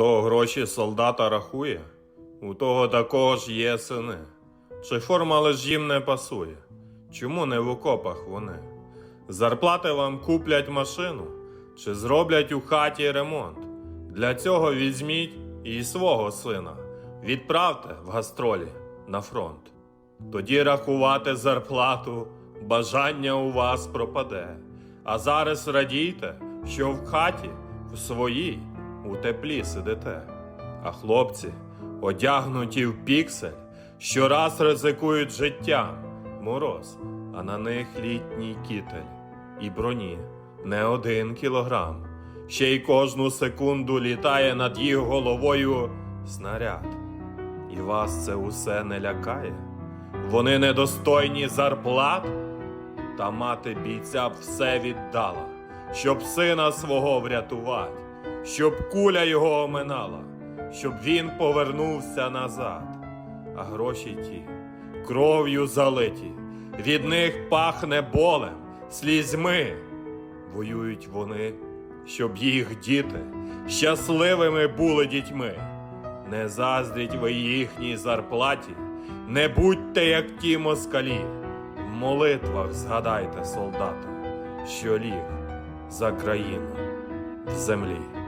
Хто гроші солдата рахує, у того також є сини. Чи форма лиш їм не пасує? Чому не в окопах вони? Зарплати вам куплять машину, чи зроблять у хаті ремонт? Для цього візьміть і свого сина, відправте в гастролі на фронт. Тоді рахувати зарплату бажання у вас пропаде. А зараз радійте, що в хаті в своїй у теплі сидите. А хлопці, одягнуті в піксель, щораз ризикують життям мороз, а на них літній кітель і броні не один кілограм. Ще й кожну секунду літає над їх головою снаряд. І вас це усе не лякає? Вони недостойні зарплат? Та мати бійця все віддала, щоб сина свого врятувати, щоб куля його оминала, щоб він повернувся назад. А гроші ті кров'ю залиті, від них пахне болем, слізьми. Воюють вони, щоб їх діти щасливими були дітьми. Не заздріть ви їхній зарплаті, не будьте, як ті москалі. В молитвах згадайте солдата, що ліг за країну в землі.